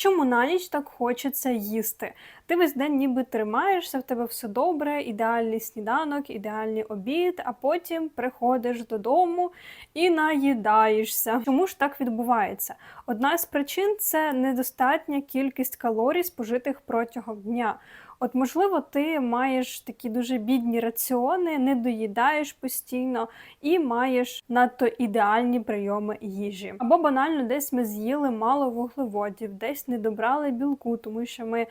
Чому на ніч так хочеться їсти? Ти весь день ніби тримаєшся, в тебе все добре, ідеальний сніданок, ідеальний обід, а потім приходиш додому і наїдаєшся. Чому ж так відбувається? Одна з причин це недостатня кількість калорій, спожитих протягом дня. От, можливо, ти маєш такі дуже бідні раціони, не доїдаєш постійно і маєш надто ідеальні прийоми їжі. Або банально десь ми з'їли мало вуглеводів, десь не добрали білку, тому що ми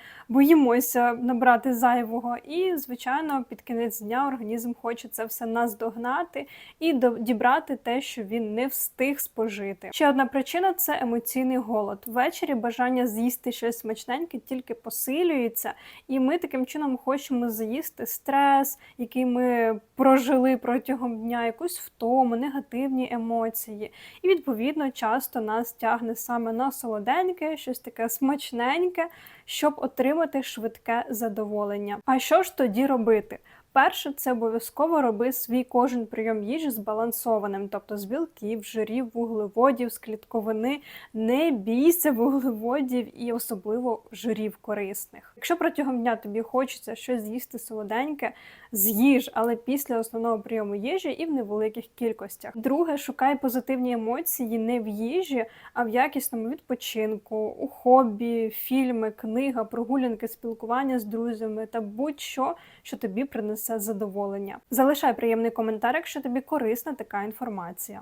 боїмося набрати зайвого. І, звичайно, під кінець дня організм хоче це все наздогнати і дібрати те, що він не встиг спожити. Ще одна причина це емоційний голод. Ввечері бажання з'їсти щось смачненьке тільки посилюється, і ми таким чином хочемо заїсти стрес, який ми прожили протягом дня, якусь втому, негативні емоції. І відповідно часто нас тягне саме на солоденьке, щось таке смачненьке, щоб отримати швидке задоволення. А що ж тоді робити? Перше, це обов'язково роби свій кожен прийом їжі збалансованим, тобто з білків, жирів, вуглеводів, з клітковини. Не бійся вуглеводів і особливо жирів корисних. Якщо протягом дня тобі хочеться щось з'їсти солоденьке, з'їж, але після основного прийому їжі і в невеликих кількостях. Друге, шукай позитивні емоції не в їжі, а в якісному відпочинку, у хобі, фільми, книга, прогулянки, спілкування з друзями та будь-що, що тобі принесе задоволення. Залишай приємний коментар, якщо тобі корисна така інформація.